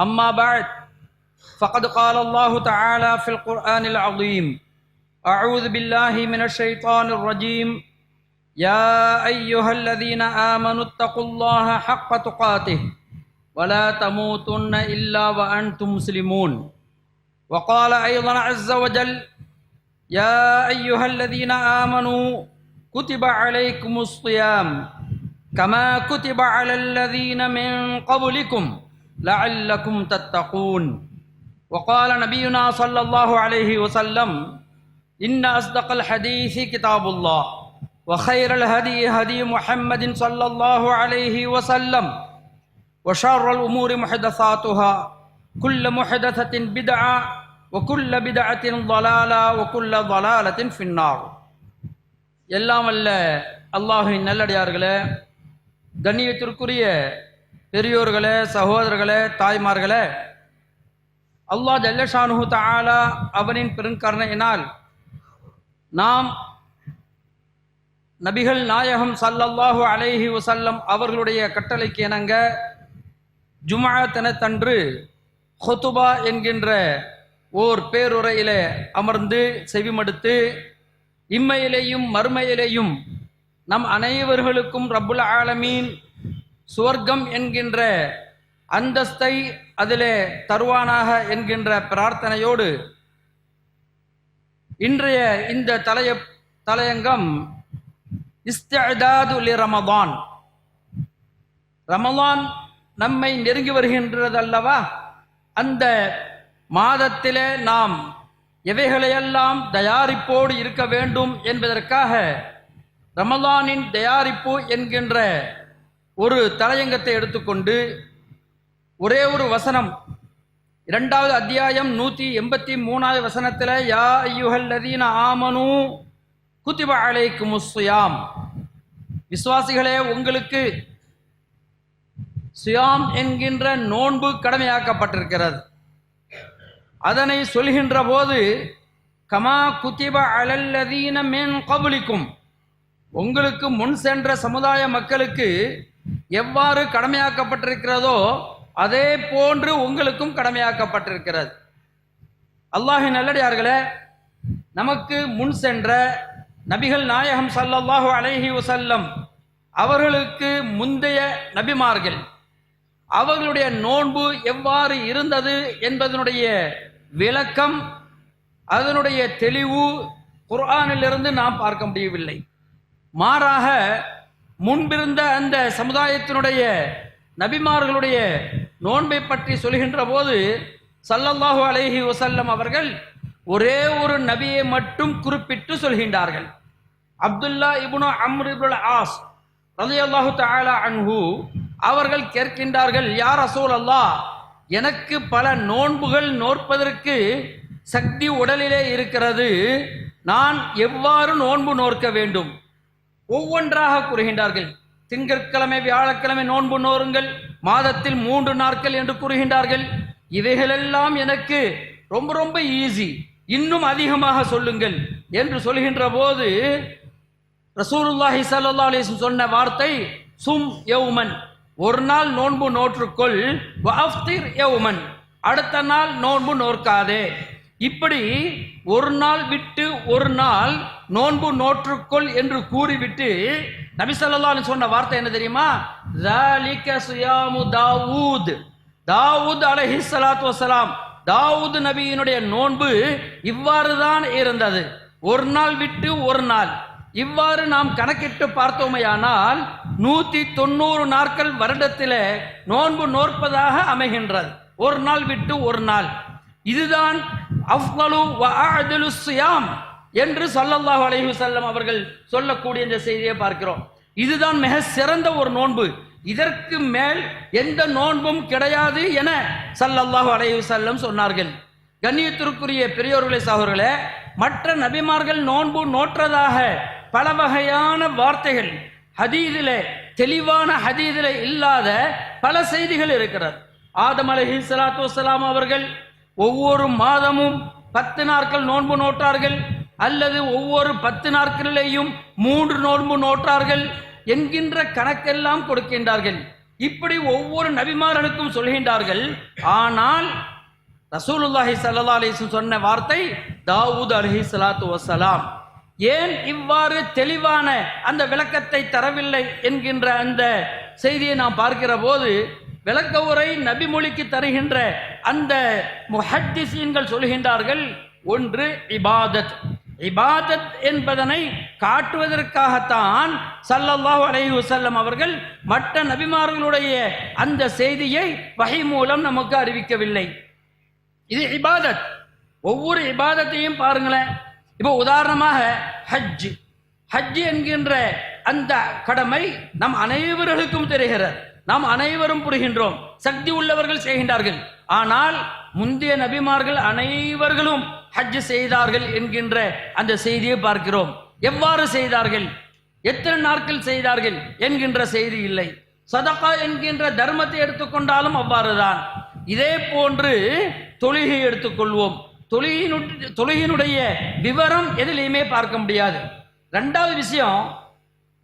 أما بعد فقد قال الله تعالى في القرآن العظيم أعوذ بالله من الشيطان الرجيم. يا أيها الذين آمنوا اتقوا الله حق تقاته ولا تموتن إلا وأنتم مسلمون. وقال أيضا عز وجل يا أيها الذين آمنوا كتب عليكم الصيام كما كتب على الذين من قبلكم. لعلكم تتقون وقال نبينا صلى الله عليه وسلم إن أصدق الحديث كتاب الله وخير الهدي هدي محمد صلى الله عليه وسلم وشر الأمور محدثاتها كل محدثة بدعة وكل بدعة ضلالة وكل ضلالة في النار எல்லாம் அல்ல அல்லாஹின் நல்லடியார்களே கண்ணியத்திற்குரிய பெரியோர்களே சகோதரர்களே தாய்மார்களே அல்லாஹ் ஜல்லஷானு தாலா அவனின் பெருங்கருணையினால் நாம் நபிகள் நாயகம் சல்லல்லாஹு அலைஹி வசல்லம் அவர்களுடைய கட்டளைக்கு இணங்க ஜுமா தினத்தன்று ஹொத்துபா என்கின்ற ஓர் பேருரையிலே அமர்ந்து செவிமடுத்து இம்மையிலேயும் மறுமையிலேயும் நம் அனைவர்களுக்கும் ரப்புல் ஆலமீன் சுவர்க்கம் என்கின்ற அந்தஸ்தை அதிலே தருவானாக என்கின்ற பிரார்த்தனையோடு இன்றைய இந்த தலைய தலையங்கம் இஸ்தாது ரமதான் ரமதான் நம்மை நெருங்கி வருகின்றதல்லவா? அந்த மாதத்திலே நாம் எவைகளையெல்லாம் தயாரிப்போடு இருக்க வேண்டும் என்பதற்காக ரமலானின் தயாரிப்பு என்கின்ற ஒரு தலையங்கத்தை எடுத்துக்கொண்டு ஒரே ஒரு வசனம். இரண்டாவது அத்தியாயம் நூற்றி எண்பத்தி மூணாவது வசனத்தில் யா ஐயுஹல் லதீன ஆமனு குத்திப அலைக்கு முஸ்யாம் விசுவாசிகளே உங்களுக்கு சுயாம் என்கின்ற நோன்பு கடமையாக்கப்பட்டிருக்கிறது. அதனை சொல்கின்ற போது கமா குத்திப அலல்லதீன மேன் கபுலிக்கும். உங்களுக்கு முன் சென்ற சமுதாய மக்களுக்கு எவ்வாறு கடமையாக்கப்பட்டிருக்கிறதோ அதே போன்று உங்களுக்கும் கடமையாக்கப்பட்டிருக்கிறது. அல்லாஹி நல்லடியார்களே நமக்கு முன் சென்ற நபிகள் நாயகம் சல்லல்லாஹு அலஹி வசல்லம் அவர்களுக்கு முந்தைய நபிமார்கள் அவர்களுடைய நோன்பு எவ்வாறு இருந்தது என்பதனுடைய விளக்கம் அதனுடைய தெளிவு குர்ஆனிலிருந்து நாம் பார்க்க முடியவில்லை. மாறாக முன்பிருந்த அந்த சமுதாயத்தினுடைய நபிமார்களுடைய நோன்பை பற்றி சொல்கின்ற போது சல்லல்லாஹு அலைஹி வசல்லம் அவர்கள் ஒரே ஒரு நபியை மட்டும் குறிப்பிட்டு சொல்கின்றார்கள். அப்துல்லா இபுனு அம்ருபுல் ஆஸ் ரலியல்லாஹு தாலா அன்ஹு அவர்கள் கேட்கின்றார்கள் யார் அசூல் அல்லாஹ் எனக்கு பல நோன்புகள் நோற்பதற்கு சக்தி உடலிலே இருக்கிறது. நான் எவ்வாறு நோன்பு நோற்க வேண்டும்? ஒவ்வொன்றாக கூறுகின்றார்கள். திங்கட்கிழமை வியாழக்கிழமை நோன்பு நோருங்கள் மாதத்தில் மூன்று நாட்கள் என்று கூறுகின்றார்கள். இவைகளெல்லாம் எனக்கு ரொம்ப ரொம்ப ஈஸி இன்னும் அதிகமாக சொல்லுங்கள் என்று சொல்கின்ற போது ரசூலுல்லாஹி சல்லா அலிஸ்லம் சொன்ன வார்த்தை சும் யவுமன் ஒரு நாள் நோன்பு நோற்றுக்கொள் அடுத்த நாள் நோன்பு நோற்காதே. இப்படி ஒரு நாள் விட்டு ஒரு நாள் நோன்பு நோற்றுக்கொள் என்று கூறிவிட்டு நபிசல்லான்னு சொன்ன வார்த்தை என்ன தெரியுமா? தாவூத் தாவூத் அலஹி சலாத் வசலாம் தாவூத் நபியினுடைய நோன்பு இவ்வாறு தான் இருந்தது. ஒரு நாள் விட்டு ஒரு நாள். இவ்வாறு நாம் கணக்கிட்டு பார்த்தோமையானால் நூற்றி தொண்ணூறு நாட்கள் வருடத்தில் நோன்பு நோற்பதாக அமைகின்றது. ஒரு நாள் விட்டு ஒரு நாள். இதுதான் அஃலு வஅஅதுலு சியாம் என்று ஸல்லல்லாஹு அலைஹி வஸல்லம் அவர்கள் சொல்லக்கூடிய இந்த செய்தியை பார்க்கிறோம். இதுதான் மிக சிறந்த ஒரு நோன்பு. இதற்கு மேல் எந்த நோன்பும் கிடையாது என சல்லல்லாஹு அலைஹி வஸல்லம் சொன்னார்கள். கண்ணியத்திற்குரிய பெரியோர்களே சகோதரர்களே மற்ற நபிமார்கள் நோன்பு நோற்றதாக பல வகையான வார்த்தைகள் ஹதீதிலே தெளிவான ஹதீதிலே இல்லாத பல செய்திகள் இருக்கிறது. ஆதம் அலஹி சலாத்து வலாம் அவர்கள் ஒவ்வொரு மாதமும் பத்து நாட்கள் நோன்பு நோட்டார்கள் அல்லது ஒவ்வொரு பத்து நாட்களிலேயும் மூன்று நோன்பு நோட்டார்கள் என்கின்ற கணக்கெல்லாம் கொடுக்கின்றார்கள். இப்படி ஒவ்வொரு நபிமாரனுக்கும் சொல்கின்றார்கள் ஆனால் ரசூலுல்லாஹி சல்லா அலிஸ்லம் சொன்ன வார்த்தை தாவூத் அலஹி சலாத்து வசலாம் ஏன் இவ்வாறு தெளிவான அந்த விளக்கத்தை தரவில்லை? என்கின்ற அந்த செய்தியை நாம் பார்க்கிற போது விளக்க உரை நபிமொழிக்கு தருகின்ற அந்த முஹத்திசீன்கள் சொல்கின்றார்கள் ஒன்று இபாதத். இபாதத் என்பதனை காட்டுவதற்காகத்தான் ஸல்லல்லாஹு அலைஹி வசல்லம் அவர்கள் மற்ற நபிமார்களுடைய அந்த செய்தியை வகை மூலம் நமக்கு அறிவிக்கவில்லை. இது இபாதத். ஒவ்வொரு இபாதத்தையும் பாருங்களேன். இப்போ உதாரணமாக ஹஜ் ஹஜ் என்கின்ற அந்த கடமை நம் அனைவர்களுக்கும் தெரிகிறது. நாம் அனைவரும் புரிகின்றோம். சக்தி உள்ளவர்கள் செய்கின்றார்கள். ஆனால் முந்தைய நபிமார்கள் அனைவர்களும் ஹஜ் செய்தார்கள் என்கின்ற அந்த செய்தியை பார்க்கிறோம். எவ்வாறு செய்தார்கள்? எத்தனை நாட்கள் செய்தார்கள் என்கின்ற செய்தி இல்லை. சதகா என்கின்ற தர்மத்தை எடுத்துக்கொண்டாலும் அவ்வாறுதான். இதே போன்று தொழுகை எடுத்துக்கொள்வோம். தொழுகினு தொழுகினுடைய விவரம் எதிலையுமே பார்க்க முடியாது. ரெண்டாவது விஷயம்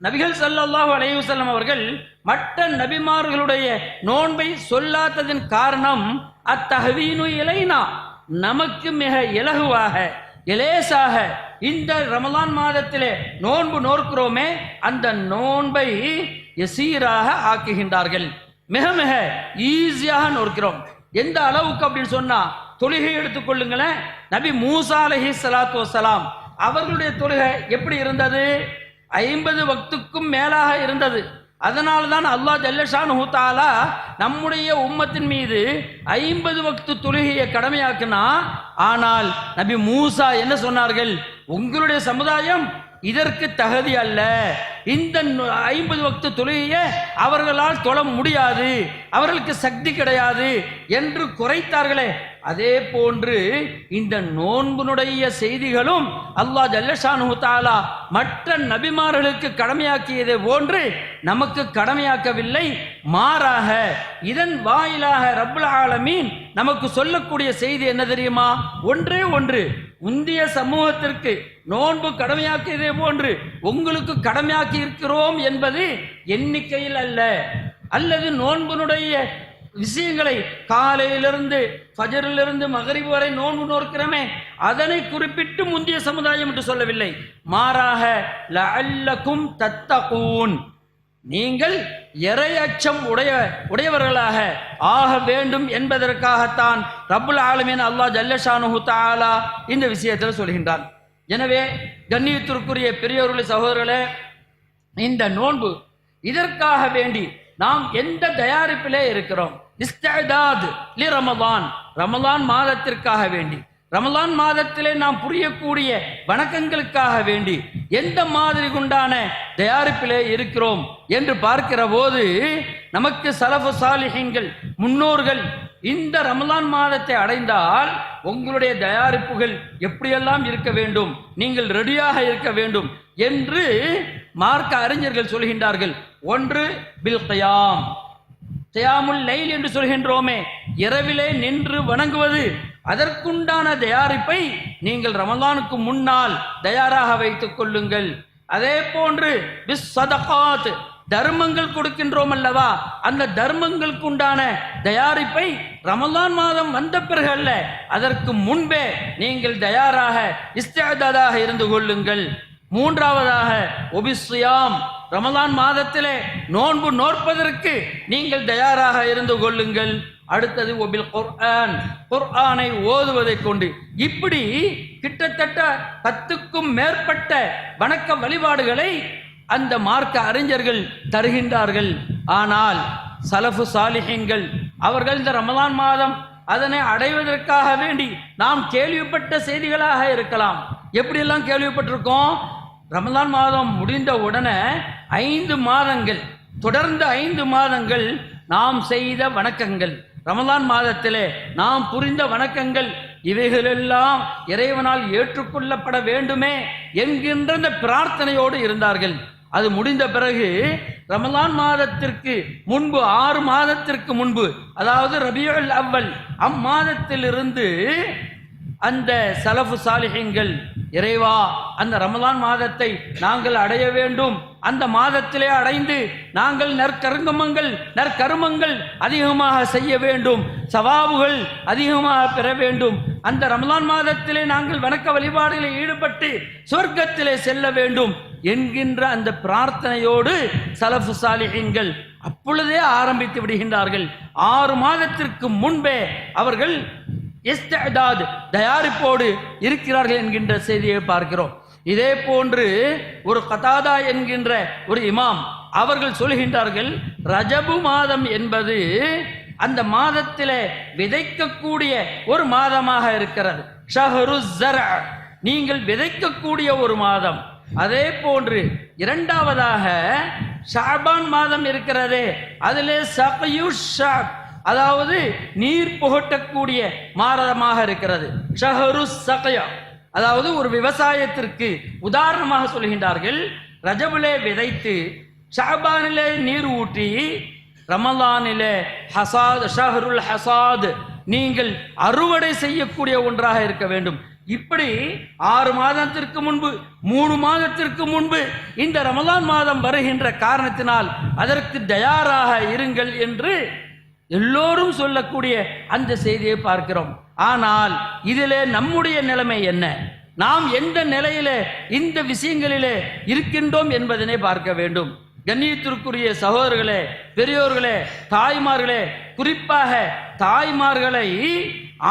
நபிகள் சல்லாஹூ அலையுசல்லம் அவர்கள் மற்ற நபிமார்களுடைய நோன்பை சொல்லாததின் காரணம் அத்தகவீனு இலைனா. நமக்கு மிக இலகுவாக இலேசாக இந்த ரமலான் மாதத்திலே நோன்பு நோக்கிறோமே அந்த நோன்பை எசீராக ஆக்குகின்றார்கள். மிக மிக ஈஸியாக நோக்கிறோம் எந்த அளவுக்கு அப்படின்னு சொன்னா தொழுகை எடுத்துக்கொள்ளுங்களேன் நபி மூசா அலஹி சலாத்து வசலாம் அவர்களுடைய தொழுகை எப்படி இருந்தது? ஐம்பது வக்துக்கும் மேலாக இருந்தது. அதனால தான் அல்லாஹ் ஜல்லஷான் ஹூத்தாலா நம்முடைய உம்மத்தின் மீது ஐம்பது வக்து தொழுகையை கடமையாக்குனா ஆனால் நபி மூசா என்ன சொன்னார்கள்? உங்களுடைய சமுதாயம் இதற்கு தகுதி அல்ல. இந்த ஐம்பது வக்து தொழுகையை அவர்களால் தொழ முடியாது. அவர்களுக்கு சக்தி கிடையாது என்று குறைத்தார்களே. அதே போன்று இந்த நோன்புனுடைய செய்திகளும் அல்லாஹ் ஜல்லஷானு தாலா மற்ற நபிமார்களுக்கு கடமையாக்கியதை போன்று நமக்கு கடமையாக்கவில்லை. மாறாக இதன் வாயிலாக ரப்புல் ஆலமீன் நமக்கு சொல்லக்கூடிய செய்தி என்ன தெரியுமா? ஒன்றே ஒன்று முந்திய சமூகத்திற்கு நோன்பு கடமையாக்கியதே போன்று உங்களுக்கு கடமையாக்கி இருக்கிறோம் என்பது எண்ணிக்கையில் அல்ல. அல்லது நோன்புனுடைய விஷயங்களை காலையிலிருந்து ஃபஜரிலிருந்து மகரிபு வரை நோன்பு நோக்கிறோமே அதனை குறிப்பிட்டு முந்தைய சமுதாயம் என்று சொல்லவில்லை. மாறாக லஅல்லக்கும் தத்தகூன். நீங்கள் இறை அச்சம் உடைய உடையவர்களாக ஆக வேண்டும் என்பதற்காகத்தான் ரப்புல் ஆலமீன் அல்லாஹ் ஜல்லஷானு தாலா இந்த விஷயத்தில் சொல்கின்றான். எனவே கண்ணியத்திற்குரிய பெரியோர்களே சகோதரர்களே இந்த நோன்பு இதற்காக வேண்டி நாம் எந்த தயாரிப்பிலே இருக்கிறோம்? இஸ்ததாத் லி ரமதான் ரமலான் மாதத்திற்காக வேண்டி. ரமலான் மாதத்திலே நாம் புரியக்கூடிய வணக்கங்களுக்காக வேண்டி. எந்த மாதிரி உண்டான தயாரிப்பிலே இருக்கிறோம் என்று பார்க்கிற போது நமக்கு சலப சாலிகங்கள் முன்னோர்கள் இந்த ரமலான் மாதத்தை அடைந்தால் உங்களுடைய தயாரிப்புகள் எப்படியெல்லாம் இருக்க வேண்டும்? நீங்கள் ரெடியாக இருக்க வேண்டும் என்று மார்க்க அறிஞர்கள் சொல்கின்றார்கள். ஒன்று பில் கயாம் கயாமுல் லைல் என்று சொல்கின்றோமே. இரவிலே நின்று வணங்குவது அதற்குண்டான தயாரிப்பை நீங்கள் ரமலானுக்கு முன்னால் தயாராக வைத்துக் கொள்ளுங்கள். அதே போன்று பிஸ் சதகாத் தர்மங்கள் கொடுக்கின்றோம் அல்லவா? அந்த தர்மங்களுக்கு உண்டான தயாரிப்பை ரமலான் மாதம் வந்த பிறகு அல்ல அதற்கு முன்பே நீங்கள் தயாராக இஸ்தாதாக இருந்து கொள்ளுங்கள். மூன்றாவதாக ஒபிஸ்யாம் ரமலான் மாதத்திலே நோன்பு நோற்பதற்கு நீங்கள் தயாராக இருந்து கொள்ளுங்கள். அடுத்தது ஒபில் குர்ஆன். குர்ஆனை ஓதுவதை கொண்டு. இப்படி கிட்டத்தட்ட பத்துக்கும் மேற்பட்ட வணக்க வழிபாடுகளை அந்த மார்க்க அறிஞர்கள் தருகின்றார்கள். ஆனால் சலஃபு சாலிஹீன்கள் அவர்கள் இந்த ரமலான் மாதம் அதனை அடைவதற்காக வேண்டி நாம் கேள்விப்பட்ட செய்திகளாக இருக்கலாம். எப்படியெல்லாம் கேள்விப்பட்டிருக்கோம்? ரமலான் மாதம் முடிந்த உடனே ஐந்து மாதங்கள் தொடர்ந்து ஐந்து மாதங்கள் நாம் செய்த வணக்கங்கள். ரமலான் மாதத்திலே நாம் புரிந்த வணக்கங்கள் இவைகளெல்லாம் இறைவனால் ஏற்றுக்கொள்ளப்பட வேண்டுமே என்கின்ற அந்த பிரார்த்தனையோடு இருந்தார்கள். அது முடிந்த பிறகு ரமலான் மாதத்திற்கு முன்பு ஆறு மாதத்திற்கு முன்பு அதாவது ரபியுல் அவ்வல் அம்மாதத்திலிருந்து அந்த சலஃபு சாலிஹீன்கள் இறைவா அந்த ரமலான் மாதத்தை நாங்கள் அடைய வேண்டும். அந்த மாதத்திலே அடைந்து நாங்கள் நற்கருங்கமங்கள் நற்கருமங்கள் அதிகமாக செய்ய வேண்டும். சவாபுகள் அதிகமாக பெற வேண்டும். அந்த ரமலான் மாதத்திலே நாங்கள் வணக்க வழிபாடுகளில் ஈடுபட்டு சொர்க்கத்திலே செல்ல வேண்டும் என்கின்ற அந்த பிரார்த்தனையோடு சலஃபு சாலிஹீன்கள் அப்பொழுதே ஆரம்பித்து விடுகின்றார்கள். ஆறு மாதத்திற்கு முன்பே அவர்கள் எஸ்தாது தயாரிப்போடு இருக்கிறார்கள் என்கின்ற செய்தியை பார்க்கிறோம். இதே போன்று ஒரு கதாதா என்கின்ற ஒரு இமாம் அவர்கள் சொல்கின்றார்கள் ரஜபு மாதம் என்பது அந்த மாதத்திலே விதைக்கக்கூடிய ஒரு மாதமாக இருக்கிறது. ஷஹரு நீங்கள் விதைக்கக்கூடிய ஒரு மாதம். அதே போன்று இரண்டாவதாக ஷாபான் மாதம் இருக்கிறதே அதிலே சகயு ஷாப் அதாவது நீர் புகட்டக்கூடிய மாதமாக இருக்கிறது. ஷஹரு சகயா. அதாவது ஒரு விவசாயத்திற்கு உதாரணமாக சொல்கின்றார்கள் ரஜபுலே விதைத்து ஷாபானிலே நீர் ஊற்றி ரமலானிலே ஹசாத் ஷஹருல் ஹசாத் நீங்கள் அறுவடை செய்யக்கூடிய ஒன்றாக இருக்க வேண்டும். இப்படி ஆறு மாதத்திற்கு முன்பு மூணு மாதத்திற்கு முன்பு இந்த ரமலான் மாதம் வருகின்ற காரணத்தினால் அதற்கு தயாராக இருங்கள் என்று எல்லோரும் சொல்லக்கூடிய அந்த செய்தியை பார்க்கிறோம். ஆனால் இதிலே நம்முடைய நிலைமை என்ன? நாம் எந்த நிலையிலே இந்த விஷயங்களிலே இருக்கின்றோம் என்பதனை பார்க்க வேண்டும். கண்ணியத்திற்குரிய சகோதரர்களே பெரியோர்களே தாய்மார்களே குறிப்பாக தாய்மார்களை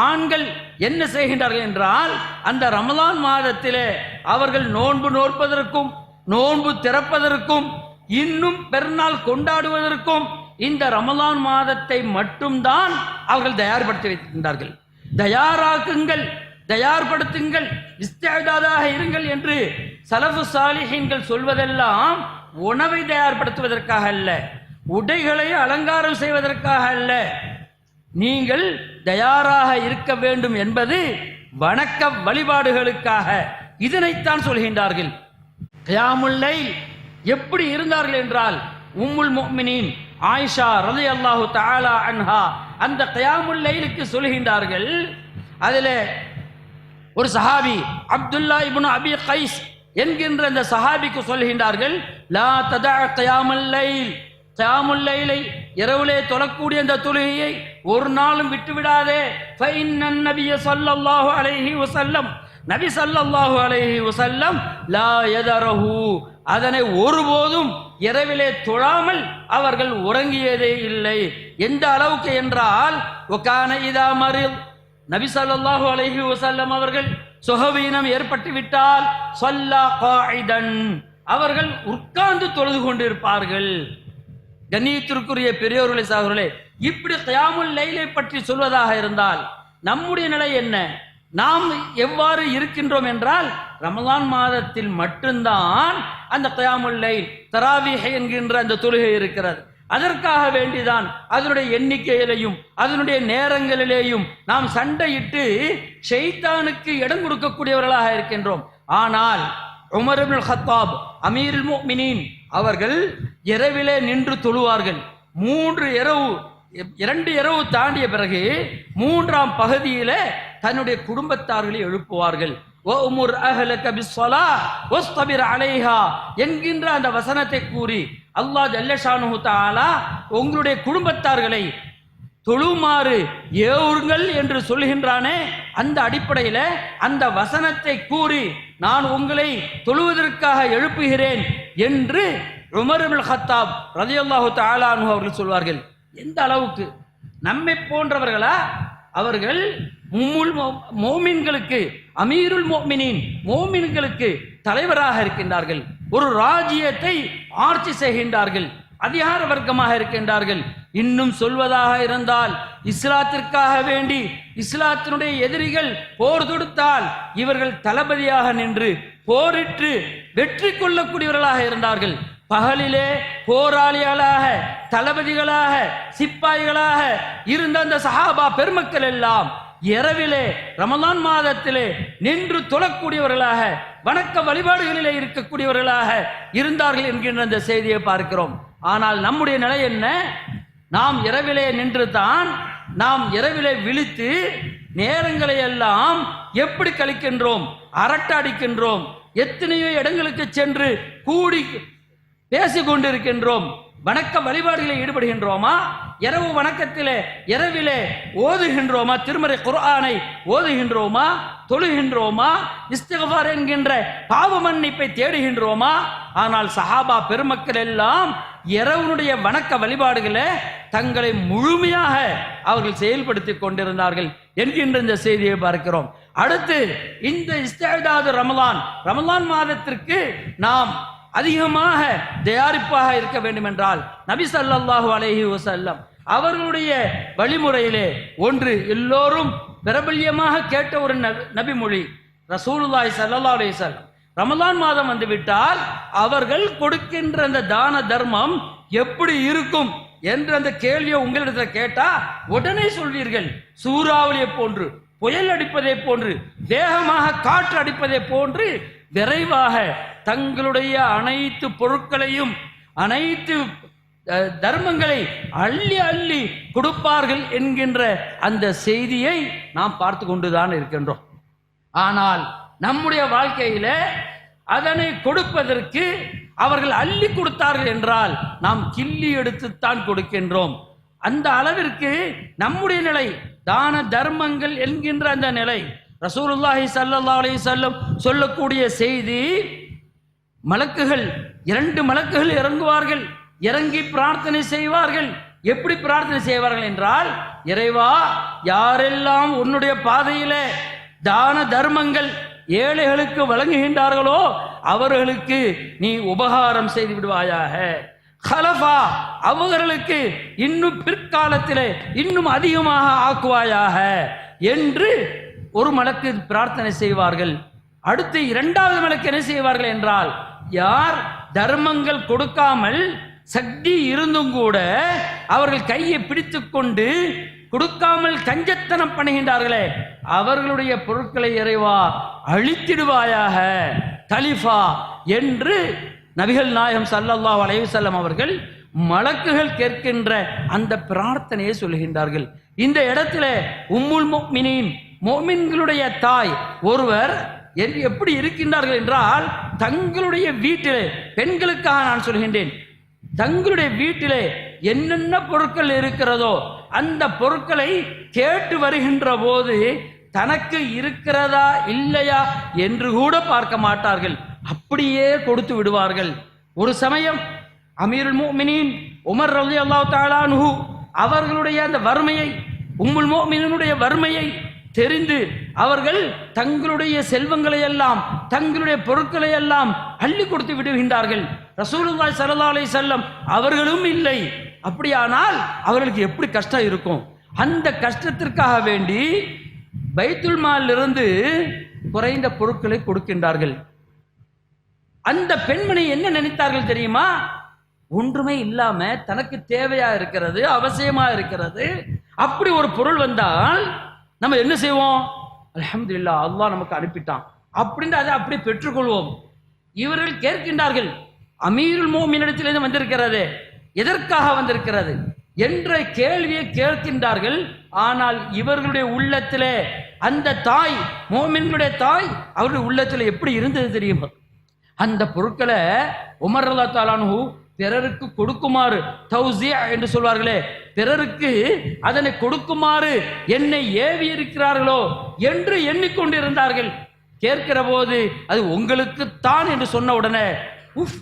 ஆண்கள் என்ன செய்கின்றார்கள் என்றால் அந்த ரமலான் மாதத்திலே அவர்கள் நோன்பு நோற்பதற்கும் நோன்பு திறப்பதற்கும் இன்னும் பெருநாள் கொண்டாடுவதற்கும் இந்த ரமலான் மாதத்தை மட்டும்தான் அவர்கள் தயார்படுத்தி வைக்கின்றார்கள் தயாராக்குங்கள் தயார்படுத்துங்கள் இஸ்தாதாக இருங்கள் என்று சலஃபு சாலிஹீன்கள் சொல்வதெல்லாம் உணவை தயார்படுத்துவதற்காக அல்ல உடைகளை அலங்காரம் செய்வதற்காக அல்ல. நீங்கள் தயாராக இருக்க வேண்டும் என்பது வணக்க வழிபாடுகளுக்காக இதனைத்தான் சொல்கின்றார்கள். கயாமுல்லை எப்படி இருந்தார்கள் என்றால் உம்முல் மொமினின் ஆயிஷா ரலி அல்லாஹு தாலா அன்ஹா அந்த கயாமுல்லைலுக்கு சொல்கின்றார்கள் அதில் ஒரு சஹாபி அப்துல்லா இப்னு அபி கைஸ் என்கின்ற அந்த சஹாபிக்கு சொல்கின்றார்கள் லா ததா கயாமுல்லைல் கயாமுல்லைலை இரவுலே தொழக்கூடிய அந்த தொழுகையை ஒரு நாளும் விட்டு விடாதே ஃபைன்னன் நபிய சொல்லல்லாஹு அலைஹி வசல்லம் நபி சல்லாஹு அலைஹி வசல்லம் லா எதரஹு அதனை ஒருபோதும் இரவிலே தொழாமல் அவர்கள் உறங்கியதே இல்லை. எந்த அளவுக்கு என்றால் ஒகான இதா மரில் நபி சல்லாஹு அலைஹி வசல்லம் அவர்கள் சுகவீனம் ஏற்பட்டு விட்டால் சொல்லா காயிதன் அவர்கள் உட்கார்ந்து தொழுது கொண்டிருப்பார்கள். கண்ணியத்திற்குரிய பெரியோர்களே சகோதரர்களே இப்படி கயாமுல் லைலை பற்றி சொல்வதாக இருந்தால் நம்முடைய நிலை என்ன? நாம் எவ்வாறு இருக்கின்றோம் என்றால் ரமலான் மாதத்தில் மட்டும்தான் அந்த கயாமுல்லை லைல் என்கின்ற அந்த தொழுகை இருக்கிறது. அதற்காக வேண்டிதான் அதனுடைய எண்ணிக்கையிலையும் அதனுடைய நேரங்களிலேயும் நாம் சண்டையிட்டு ஷெய்தானுக்கு இடம் கொடுக்கக்கூடியவர்களாக இருக்கின்றோம். ஆனால் உமர் ஹத்தாப் அமீர் முஃமினீன் அவர்கள் இரவிலே நின்று தொழுவார்கள். மூன்று இரவு இரண்டு இரவு தாண்டிய பிறகு மூன்றாம் பகுதியில் தன்னுடைய குடும்பத்தார்களை எழுப்புவார்கள். "வஅமுர் அஹ்லக பிஸ்ஸலா வஸ்தபிர் அலைஹா என்கின்ற அந்த வசனத்தை கூறி அல்லாஹ் ஜல்லஷானு தாலா உங்களுடைய குடும்பத்தார்களை தொழுமாறு ஏவுங்கள் என்று சொல்கின்றானே அந்த அடிப்படையில் அந்த வசனத்தை கூறி நான் உங்களை தொழுவதற்காக எழுப்புகிறேன் என்று உமர் இப்னுல் ஹத்தாப் ரலியல்லாஹு தாலானு அவர்கள் சொல்வார்கள். எந்த அளவுக்கு? நம்மை போன்றவர்களா? அவர்கள் மும்முல் மோ- மோமின்களுக்கு அமீருல் மோமினின் மோமின்களுக்கு தலைவராக இருக்கின்றார்கள். ஒரு ராஜ்யத்தை ஆட்சி செய்கின்றார்கள். அதிகார வர்க்கமாக இருக்கின்றார்கள். இன்னும் சொல்வதாக இருந்தால் இஸ்லாத்திற்காக வேண்டி இஸ்லாத்தினுடைய எதிரிகள் போர் தொடுத்தால் இவர்கள் தளபதியாக நின்று போரிட்டு வெற்றி கொள்ளக்கூடியவர்களாக இருந்தார்கள். பகலிலே போராளிகளாக தளபதிகளாக சிப்பாய்களாக இருந்த அந்த சஹாபா பெருமக்கள் எல்லாம் இரவிலே ரமலான் மாதத்திலே நின்று தொழக்கூடியவர்களாக வணக்க வழிபாடுகளிலே இருக்கக்கூடியவர்களாக இருந்தார்கள் என்கின்ற அந்த செய்தியை பார்க்கிறோம். ஆனால் நம்முடைய நிலை என்ன? நாம் இரவிலே நின்று தான் நாம் இரவிலே விழித்து நேரங்களை எல்லாம் எப்படி கழிக்கின்றோம்? அரட்டை அடிக்கின்றோம். எத்தனையோ இடங்களுக்கு சென்று கூடி பேசிக்கொண்டிருக்கின்றோம். வணக்க வழிபாடுகளில் ஈடுபடுகின்றோமா? இரவு வணக்கத்திலே இரவிலே ஓதுகின்றோமா? திருமறை குர்ஆனை ஓதுகின்றோமா? தொழுகின்றோமா? இஸ்திகபார் என்கின்ற பாவ மன்னிப்பை தேடுகின்றோமா? ஆனால் சஹாபா பெருமக்கள் எல்லாம் இரவனுடைய வணக்க வழிபாடுகளை தங்களை முழுமையாக அவர்கள் செயல்படுத்திக் கொண்டிருந்தார்கள் என்கின்ற இந்த செய்தியை பார்க்கிறோம். அடுத்து இந்த இஸ்தாது ரமலான். ரமலான் மாதத்திற்கு நாம் அதிகமாக தயாரிப்பாக இருக்க வேண்டும் என்றால் நபி ஸல்லல்லாஹு அலஹி வசல்லம் அவர்களுடைய வழிமுறையிலே ஒன்று எல்லோரும் பிரபல்யமாக கேட்ட ஒரு நபி- நபிமொழி ரசூலுல்லாய் சல்லா அலி சொல்லம் ரமலான் மாதம் வந்துவிட்டால் அவர்கள் கொடுக்கின்ற அந்த தான தர்மம் எப்படி இருக்கும் என்று அந்த கேள்வியை உங்களிடத்தில் கேட்டா உடனே சொல்வீர்கள். சூறாவளியை போன்று புயல் அடிப்பதை போன்று வேகமாக காற்று அடிப்பதை போன்று விரைவாக தங்களுடைய அனைத்து பொருட்களையும் அனைத்து தர்மங்களை அள்ளி அள்ளி கொடுப்பார்கள் என்கின்ற அந்த செய்தியை நாம் பார்த்து கொண்டுதான் இருக்கின்றோம். ஆனால் நம்முடைய வாழ்க்கையில அதனை கொடுப்பதற்கு அவர்கள் அள்ளி கொடுத்தார்கள் என்றால் நாம் கிள்ளி எடுத்துத்தான் கொடுக்கின்றோம். அந்த அளவிற்கு நம்முடைய நிலை தான தர்மங்கள் என்கின்ற அந்த நிலை ரசூலுல்லாஹி சல்லா அலி சொல்லம் சொல்லக்கூடிய செய்தி மலக்குகள் இரண்டு மலக்குகள் இறங்குவார்கள் இறங்கி பிரார்த்தனை செய்வார்கள். எப்படி பிரார்த்தனை செய்வார்கள் என்றால் இறைவா யாரெல்லாம் உன்னுடைய பாதையிலே தான தர்மங்கள் ஏழைகளுக்கு வழங்குகின்றார்களோ அவர்களுக்கு நீ உபகாரம் செய்து விடுவாயாக. ஹலஃபா அவர்களுக்கு இன்னும் பிற்காலத்திலே இன்னும் அதிகமாக ஆக்குவாயாக. என்று ஒரு மலக்கு பிரார்த்தனை செய்வார்கள். அடுத்து இரண்டாவது மலக்கு என்ன செய்வார்கள் என்றால் யார் தர்மங்கள் கொடுக்காமல் சக்தி இருந்தும் கூட அவர்கள் கையை பிடித்துக்கொண்டு கொடுக்காமல் கஞ்சத்தனம் பண்ணுகின்றார்களே அவர்களுடைய பொருட்களை இறைவா அழித்திடுவாயாக கலிஃபா என்று நபிகள் நாயகம் சல்லல்லா அலைஹி வஸல்லம் அவர்கள் மலக்குகள் கேட்கின்ற அந்த பிரார்த்தனையை சொல்கின்றார்கள். இந்த இடத்துல உம்முல் முஃமினீன் மோமின்களுடைய தாய் ஒருவர் எப்படி இருக்கின்றார்கள் என்றால் தங்களுடைய வீட்டிலே பெண்களுக்காக நான் சொல்கின்றேன் தங்களுடைய வீட்டிலே என்னென்ன பொருட்கள் இருக்கிறதோ அந்த பொருட்களை கேட்டு வருகின்ற போது தனக்கு இருக்கிறதா இல்லையா என்று கூட பார்க்க மாட்டார்கள். அப்படியே கொடுத்து விடுவார்கள். ஒரு சமயம் அமீருல் மோமினின் உமர் ரலி அல்லாஹ் தாலானு அவர்களுடைய அந்த வறுமையை உம்முல் மோமினுடைய வறுமையை தெரிந்து அவர்கள் தங்களுடைய செல்வங்களை எல்லாம் தங்களுடைய பொருட்களை எல்லாம் அள்ளி கொடுத்து விடுகின்றார்கள். ரசூலுல்லாஹி சரதாலை செல்லம் அவர்களும் இல்லை. அப்படியானால் அவர்களுக்கு எப்படி கஷ்டம் இருக்கும்? அந்த கஷ்டத்திற்காக வேண்டி பைத்துல் மாலிலிருந்து குறைந்த பொருட்களை கொடுக்கின்றார்கள். அந்த பெண்மணி என்ன நினைத்தார்கள் தெரியுமா? ஒன்றுமே இல்லாம தனக்கு தேவையா இருக்கிறது அவசியமா இருக்கிறது. அப்படி ஒரு பொருள் வந்தால் நம்ம என்ன செய்வோம்? அலமது இல்லா அல்லா நமக்கு அனுப்பிட்டான். அப்படின்னு அதை அப்படியே பெற்றுக்கொள்வோம். இவர்கள் கேட்கின்றார்கள் அமீருல் மோமினிடத்திலிருந்து வந்திருக்கிறது. எதற்காக வந்திருக்கிறது? என்ற கேள்வியை கேட்கின்றார்கள். ஆனால் இவர்களுடைய உள்ளத்திலே அந்த தாய் மோமின்களுடைய தாய் அவருடைய உள்ளத்தில் எப்படி இருந்தது தெரியுமா? அந்த பொருட்களை உமர் அல்லா தாலானு பிறருக்கு கொடுக்குமாறு தௌசியா என்று சொல்வார்களே பிறருக்கு அதனை கொடுக்குமாறு என்னை ஏவி இருக்கிறார்களோ என்று எண்ணிக்கொண்டிருந்தார்கள். கேட்கிற போது அது உங்களுக்குத்தான் என்று சொன்ன உடனே உஃப்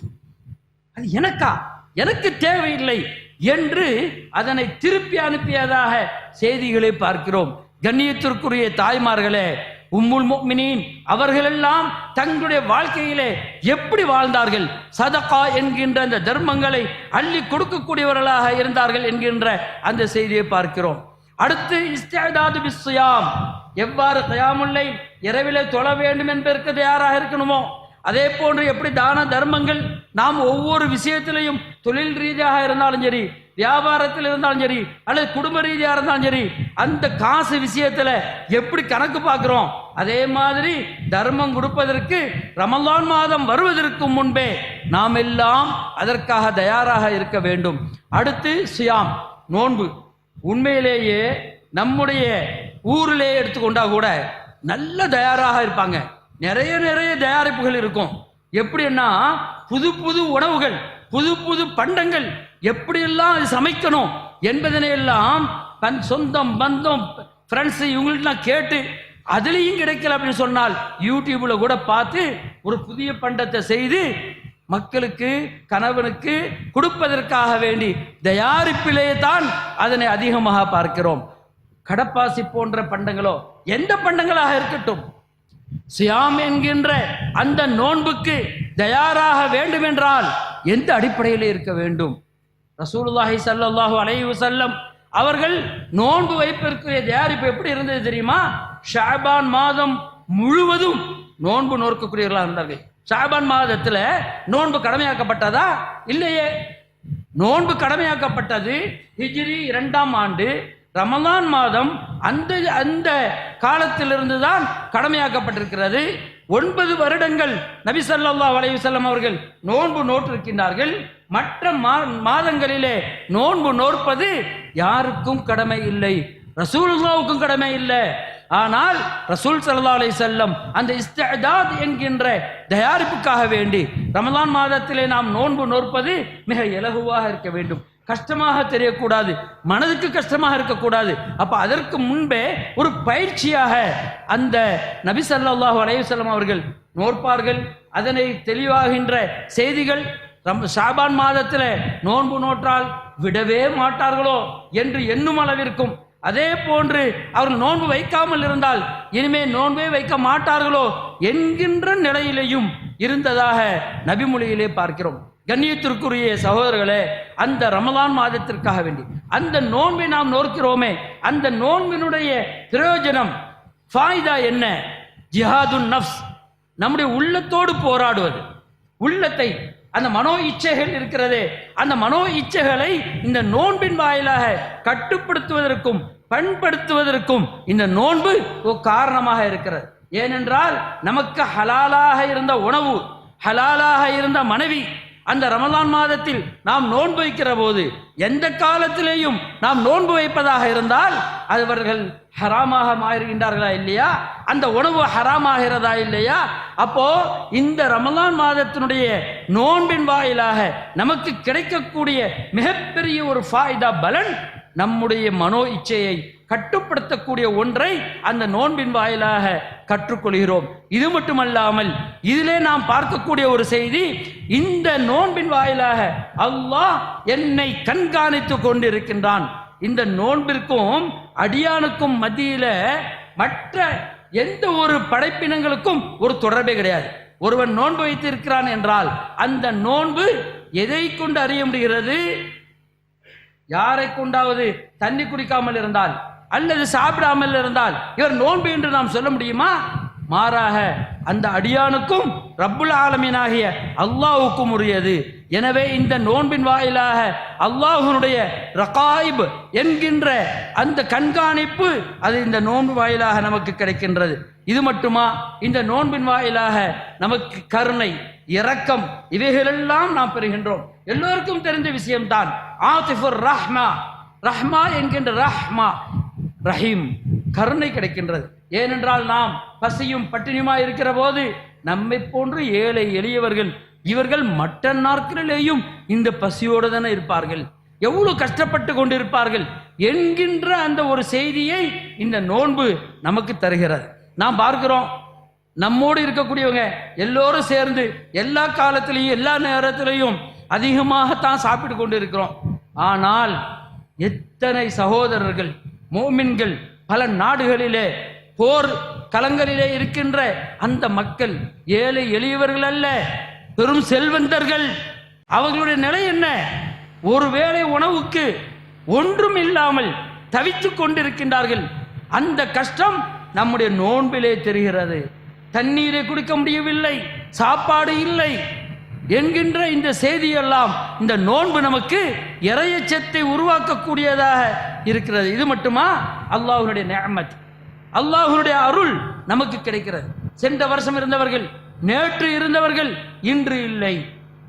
அது எனக்கா? எனக்கு தேவையில்லை என்று அதனை திருப்பி அனுப்பியதாக செய்திகளை பார்க்கிறோம். கண்ணியத்திற்குரிய தாய்மார்களே உம்முல் முஃமினீன் அவர்களெல்லாம் தங்களுடைய வாழ்க்கையிலே எப்படி வாழ்ந்தார்கள்? சதகா என்கின்ற அந்த தர்மங்களை அள்ளி கொடுக்கக்கூடியவர்களாக இருந்தார்கள் என்கின்ற அந்த செய்தியை பார்க்கிறோம். அடுத்து இஸ்தாது பிஸ்ஸியாம். எவ்வாறு தயாமுல்லை இரவிலே தொழ வேண்டும் என்பதற்கு தயாராக இருக்கணுமோ? அதே போன்று எப்படி தான தர்மங்கள் நாம் ஒவ்வொரு விஷயத்திலையும் தொழில் ரீதியாக இருந்தாலும் சரி வியாபாரத்தில் இருந்தாலும் சரி அல்லது குடும்ப ரீதியாக இருந்தாலும் சரி அந்த காசு விஷயத்தில் எப்படி கணக்கு பார்க்குறோம்? அதே மாதிரி தர்மம் கொடுப்பதற்கு ரமலான் மாதம் வருவதற்கு முன்பே நாம் எல்லாம் அதற்காக தயாராக இருக்க வேண்டும். அடுத்து சியாம் நோன்பு. உண்மையிலேயே நம்முடைய ஊரிலே எடுத்துக்கொண்டா கூட நல்ல தயாராக இருப்பாங்க. நிறைய நிறைய தயாரிப்புகள் இருக்கும். எப்படின்னா புது புது உணவுகள் புது புது பண்டங்கள் எப்படியெல்லாம் அது சமைக்கணும் என்பதனை எல்லாம் தன் சொந்தம் பந்தம் ஃப்ரெண்ட்ஸ் இவங்கள்ட்டலாம் கேட்டு அதுலேயும் கிடைக்கல அப்படின்னு சொன்னால் யூடியூப்பில் கூட பார்த்து ஒரு புதிய பண்டத்தை செய்து மக்களுக்கு கணவனுக்கு கொடுப்பதற்காக வேண்டி தயாரிப்பிலே தான் அதனை அதிகமாக பார்க்கிறோம். கடப்பாசி போன்ற பண்டங்களோ எந்த பண்டங்களாக இருக்கட்டும். சியாம் என்கின்ற அந்த நோன்புக்கு தயாராக வேண்டுமென்றால் எந்த அடிப்படையில் இருக்க வேண்டும்? ரசூலுல்லாஹி சல்லாஹு அலைஹி செல்லம் அவர்கள் நோன்பு வைப்பிற்குரிய தயாரிப்பு எப்படி இருந்தது தெரியுமா? ஷாபான் மாதம் முழுவதும் நோன்பு நோக்கக்கூடியவர்களாக இருந்தார்கள். ஷாபான் மாதத்தில் நோன்பு கடமையாக்கப்பட்டதா? இல்லையே. நோன்பு கடமையாக்கப்பட்டது ஹிஜ்ரி இரண்டாம் ஆண்டு ரமலான் மாதம் அந்த அந்த காலத்திலிருந்து தான் கடமையாக்கப்பட்டிருக்கிறது. ஒன்பது வருடங்கள் நபி சல்லா அலைஹி அவர்கள் நோன்பு நோட்டிருக்கின்றார்கள் மற்ற மாதங்களிலே நோன்பு நோற்பது யாருக்கும் கடமை இல்லை. ரசூலுல்லாவுக்கும் கடமை இல்லை. ஆனால் ரசூல் சல்லா அலைஹி செல்லம் அந்த இஸ்தாத் என்கின்ற தயாரிப்புக்காக வேண்டி ரமலான் மாதத்திலே நாம் நோன்பு நோற்பது மிக இலகுவாக இருக்க வேண்டும். கஷ்டமாக தெரியக்கூடாது. மனதுக்கு கஷ்டமாக இருக்கக்கூடாது. அப்போ அதற்கு முன்பே ஒரு பயிற்சியாக அந்த நபி சல்லாஹூ அலையுசல்லம் அவர்கள் நோற்பார்கள். அதனை தெளிவாகின்ற செய்திகள் ரம் ஷாபான் மாதத்தில் நோன்பு நோற்றால் விடவே மாட்டார்களோ என்று எண்ணும் அளவிற்கும். அதே போன்று அவர்கள் நோன்பு வைக்காமல் இருந்தால் இனிமே நோன்பே வைக்க மாட்டார்களோ என்கின்ற நிலையிலேயும் இருந்ததாக நபிமொழியிலே பார்க்கிறோம். கண்ணியத்திற்குரிய சகோதரர்களே அந்த ரமலான் மாதத்திற்காக வேண்டி அந்த நோன்பை நாம் நோக்கிறோமே அந்த நோன்பினுடைய பிரயோஜனம் ஃபாய்தா என்ன? ஜிஹாதுன் நஃப்ஸ் நம்முடைய உள்ளத்தோடு போராடுவது. உள்ளத்தை அந்த மனோ இச்சைகள் இருக்கிறதே. அந்த மனோ இச்சைகளை இந்த நோன்பின் வாயிலாக கட்டுப்படுத்துவதற்கும் பண்படுத்துவதற்கும் இந்த நோன்பு ஒரு காரணமாக இருக்கிறது. ஏனென்றால் நமக்கு ஹலாலாக இருந்த உணவு ஹலாலாக இருந்த மனைவி அந்த ரமலான் மாதத்தில் நாம் நோன்பு வைக்கிற போது எந்த காலத்திலேயும் நாம் நோன்பு வைப்பதாக இருந்தால் அவர்கள் ஹராமாக மாறுகின்றார்களா இல்லையா? அந்த உணவு ஹராமாகிறதா இல்லையா? அப்போ இந்த ரமலான் மாதத்தினுடைய நோன்பின் வாயிலாக நமக்கு கிடைக்கக்கூடிய மிகப்பெரிய ஒரு ஃபாய்தா பலன் நம்முடைய மனோ இச்சையை கட்டுப்படுத்தக்கூடிய ஒன்றை அந்த நோன்பின் வாயிலாக கற்றுக்கொள்கிறோம். இது மட்டுமல்லாமல் இதிலே நாம் பார்க்கக்கூடிய ஒரு செய்தி இந்த நோன்பின் வாயிலாக அல்லாஹ் என்னை கண்காணித்து கொண்டிருக்கின்றான். இந்த நோன்பிற்கும் அடியானுக்கும் மத்தியில மற்ற எந்த ஒரு படைப்பினங்களுக்கும் ஒரு தொடர்பே கிடையாது. ஒருவன் நோன்பு வைத்திருக்கிறான் என்றால் அந்த நோன்பு எதை கொண்டு அறிய முடிகிறது? யாரை கொண்டாவது தண்ணி குடிக்காமல் இருந்தால் அல்லது சாப்பிடாமல் இருந்தால் இவர் நோன்பு என்று நாம் சொல்ல முடியுமா? மாறாக அந்த அடியானுக்கும் ரப்புல் ஆலமீனாகிய அல்லாஹுக்கும் உரியது. எனவே இந்த நோன்பின் வாயிலாக அல்லாஹுனுடைய ரகாயிப் என்கின்ற அந்த கண்காணிப்பு அது இந்த நோன்பு வாயிலாக நமக்கு கிடைக்கின்றது. இது மட்டுமா? இந்த நோன்பின் வாயிலாக நமக்கு கருணை இரக்கம் இவைகளெல்லாம் நாம் பெறுகின்றோம். எல்லோருக்கும் தெரிந்த விஷயம்தான். ஆசிஃபுர் ரஹ்மா. ரஹ்மா என்கின்ற ரஹ்மா. ரஹீம் கருணை கிடைக்கின்றது. ஏனென்றால் நாம் பசியும் பட்டினியுமாக இருக்கிற போது நம்மை போன்று ஏழை எளியவர்கள் இவர்கள் மற்ற நாட்களிலேயும் இந்த பசியோடு தானே இருப்பார்கள். எவ்வளவு கஷ்டப்பட்டு கொண்டிருப்பார்கள் என்கின்ற அந்த ஒரு செய்தியை இந்த நோன்பு நமக்கு தருகிறது. நாம் பார்க்கிறோம் நம்மோடு இருக்கக்கூடியவங்க எல்லோரும் சேர்ந்து எல்லா காலத்திலையும் எல்லா நேரத்திலையும் அதிகமாகத்தான் சாப்பிட்டு கொண்டு இருக்கிறோம் ஆனால் எத்தனை சகோதரர்கள் மோமின்கள் பல நாடுகளிலே போர் களங்களிலே இருக்கின்ற அந்த மக்கள் ஏழை எளியவர்கள் அல்ல பெரும் செல்வந்தர்கள். அவர்களுடைய நிலை என்ன? ஒருவேளை உணவுக்கு ஒன்றும் இல்லாமல் தவித்துக் கொண்டிருக்கின்றார்கள். அந்த கஷ்டம் நம்முடைய நோன்பிலே தெரிகிறது. தண்ணீரை குடிக்க முடியவில்லை சாப்பாடு இல்லை என்கின்ற இந்த செய்தியெல்லாம் இந்த நோன்பு நமக்கு இறையச்சத்தை உருவாக்கக்கூடியதாக இருக்கிறது. இது மட்டுமா? அல்லாஹ்வுடைய நேமத் அல்லாஹ்வுடைய அருள் நமக்கு கிடைக்கிறது. சென்ற வருஷம் இருந்தவர்கள் நேற்று இருந்தவர்கள் இன்று இல்லை.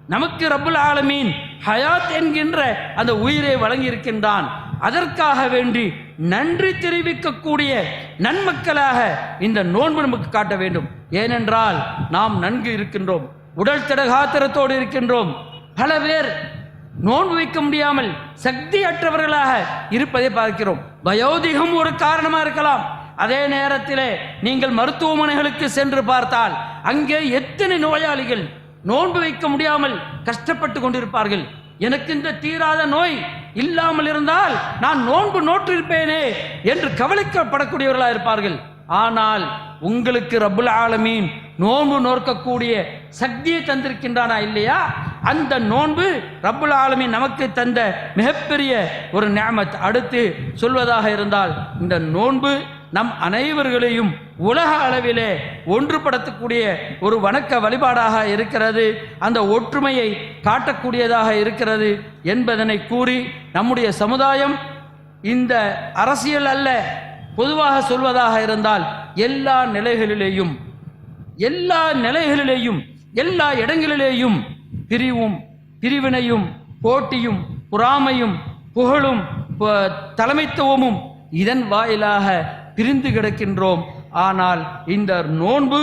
நமக்கு ரப்புல் ஆலமீன் ஹயாத் என்கின்ற அந்த உயிரை வழங்கி இருக்கின்றான் அதற்காக வேண்டி நன்றி தெரிவிக்கக்கூடிய நன்மக்களாக இந்த நோன்பு நமக்கு காட்ட வேண்டும். ஏனென்றால் நாம் நன்கு இருக்கின்றோம். உடல் திடகாத்திரத்தோடு இருக்கின்றோம். பல பேர் நோன்பு வைக்க முடியாமல் சக்தி அற்றவர்களாக இருப்பதை பார்க்கிறோம். வயோதிகம் ஒரு காரணமாக இருக்கலாம். அதே நேரத்திலே நீங்கள் மருத்துவமனைகளுக்கு சென்று பார்த்தால் அங்கே எத்தனை நோயாளிகள் நோன்பு வைக்க முடியாமல் கஷ்டப்பட்டு கொண்டிருப்பார்கள். எனக்கு இந்த தீராத நோய் இல்லாமல் இருந்தால் நான் நோன்பு நோற்றிருப்பேனே என்று கவலைக்கப்படக்கூடியவர்களாக இருப்பார்கள். ஆனால் உங்களுக்கு ரபுல் ஆலமீன் நோன்பு நோக்கக்கூடிய சக்தியை தந்திருக்கின்றானா இல்லையா? அந்த நோன்பு ரப்புல் ஆலமி நமக்கு தந்த மிகப்பெரிய ஒரு நியமத். அடுத்து சொல்வதாக இருந்தால் இந்த நோன்பு நம் அனைவர்களையும் உலக அளவிலே ஒன்றுபடுத்தக்கூடிய ஒரு வணக்க வழிபாடாக இருக்கிறது. அந்த ஒற்றுமையை காட்டக்கூடியதாக இருக்கிறது என்பதனை கூறி நம்முடைய சமுதாயம் இந்த அரசியல் அல்ல. பொதுவாக சொல்வதாக இருந்தால் எல்லா நிலைகளிலேயும் எல்லா நிலைகளிலேயும் எல்லா இடங்களிலேயும் பிரிவும் பிரிவினையும் போட்டியும் பொறாமையும் புகழும் தலைமைத்துவமும் இதன் வாயிலாக பிரிந்து கிடக்கின்றோம். ஆனால் இந்த நோன்பு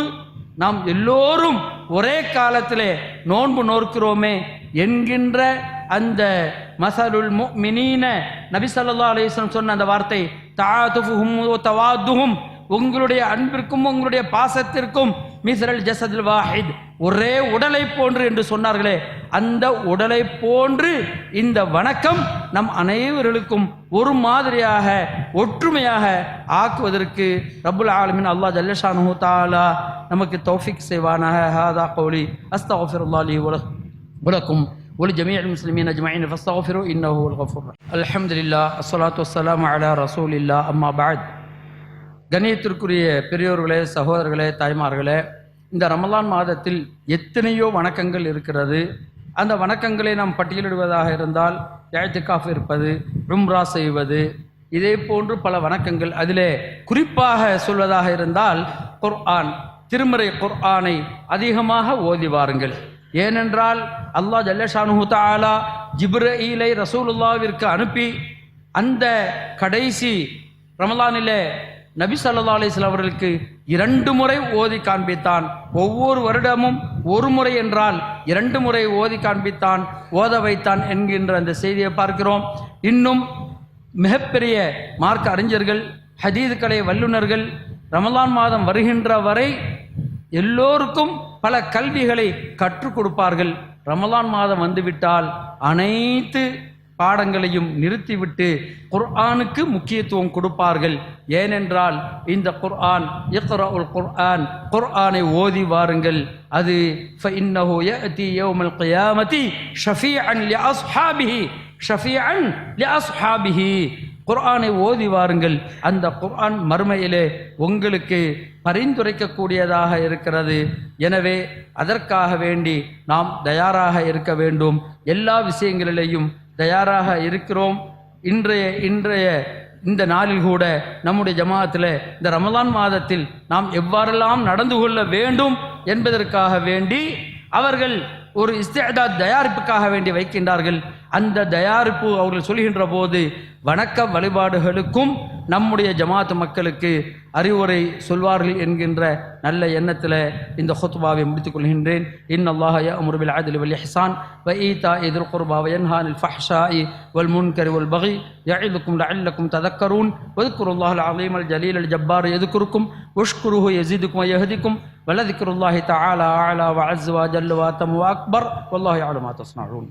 நாம் எல்லோரும் ஒரே காலத்திலே நோன்பு நோக்கிறோமே என்கின்ற அந்த மசலுல் முஃமினீன நபி ஸல்லல்லாஹு அலைஹி சொன்ன அந்த வார்த்தை தாதுஹும் தவாதுஹும் உங்களுடைய அன்பிற்கும் உங்களுடைய பாசத்திற்கும் மிஸ்ரல் ஜசதுல் வாஹித் ஒரே உடலை போன்று என்று சொன்னார்களே அந்த உடலை போன்று இந்த வணக்கம் நம் அனைவர்களுக்கும் ஒரு மாதிரியாக ஒற்றுமையாக ஆக்குவதற்கு ரப்புல் ஆலமின் அல்லாஹ் ஜல்லஷானு தாலா நமக்கு தௌஃபிக் செய்வானாக ஹாதா கௌலி அஸ்தஃபிருல்லாஹி லி வலக் ولكم ولجميع المسلمين اجمعين فاستغفروا انه هو الغفور الرحيم. الحمد لله الصلاه والسلام على رسول الله اما بعد கணியத்திற்குரிய பெரியோர்களே சகோதரர்களே தாய்மார்களே இந்த ரமலான் மாதத்தில் எத்தனையோ வணக்கங்கள் இருக்கிறது. அந்த வணக்கங்களை நாம் பட்டியலிடுவதாக இருந்தால் யாழ்த்திக்காஃப் இருப்பது ரும்ரா செய்வது இதே போன்று பல வணக்கங்கள் அதிலே குறிப்பாக சொல்வதாக இருந்தால் குர்ஆன் திருமறை குர்ஆனை அதிகமாக ஓதி வாருங்கள். ஏனென்றால் அல்லாஹ் ஜல்லஷானு தாலா ஜிப்ரஈலை ரசூலுல்லாவிற்கு அனுப்பி அந்த கடைசி ரமலானிலே நபி சல்லா அலைஹி அவர்களுக்கு இரண்டு முறை ஓதி காண்பித்தான். ஒவ்வொரு வருடமும் ஒரு முறை என்றால் இரண்டு முறை ஓதி காண்பித்தான் ஓத வைத்தான் என்கின்ற அந்த செய்தியை பார்க்கிறோம். இன்னும் மிகப்பெரிய மார்க்க அறிஞர்கள் ஹதீது கலை வல்லுநர்கள் ரமலான் மாதம் வருகின்ற வரை எல்லோருக்கும் பல கல்விகளை கற்றுக் கொடுப்பார்கள். ரமலான் மாதம் வந்துவிட்டால் அனைத்து பாடங்களையும் நிறுத்திவிட்டு குர்ஆனுக்கு முக்கியத்துவம் கொடுப்பார்கள். ஏனென்றால் இந்த குர்ஆன் இக்ரா உல் குர்ஆன் குர்ஆனை ஓதி வாருங்கள். அது இன்னஹு யஅதி யௌமல் கியாமதி ஷஃபீஅன் லி அஸ்ஹாபிஹி ஷஃபீஅன் லி அஸ்ஹாபிஹி குர்ஆனை ஓதி வாருங்கள். அந்த குர்ஆன் மறுமையிலே உங்களுக்கு பரிந்துரைக்கக்கூடியதாக இருக்கிறது. எனவே அதற்காக வேண்டி நாம் தயாராக இருக்க வேண்டும். எல்லா விஷயங்களிலேயும் தயாராக இருக்கிறோம். இன்றைய இன்றைய இந்த நாளில் கூட நம்முடைய ஜமாத்தில் இந்த ரமலான் மாதத்தில் நாம் எவ்வாறெல்லாம் நடந்து கொள்ள வேண்டும் என்பதற்காக வேண்டி அவர்கள் ஒரு இஸ்திஅதாத் தயாரிப்புக்காக வேண்டி வைக்கின்றார்கள். அந்த தயாரிப்பு அவர்கள் சொல்கின்ற போது வணக்க வழிபாடுகளுக்கும் நம்முடைய ஜமாத் மக்களுக்கு அறிவுரை சொல்வார்கள் என்கின்ற நல்ல எண்ணத்தில் இந்த ஹுத்பாவை முடித்துக் கொள்கின்றேன் இன் அல்லாஹ யஅமுரு பில் அத்லி வல் இஹ்சான் வ ஈதாஇ தில் குர்பா வ யன்ஹா அனில் ஃபஹ்ஷாஇ வல் முன்கரி வல் பகி யஇதுக்கும் லஅல்லக்கும் ததக்கரூன் واذكروا الله العظيم الجليل الجبار يذكركم واشكروه يزيدكم ويهدكم ولذكر الله تعالى أعلى وعز وجل وأتم وأكبر والله يعلم ما تصنعون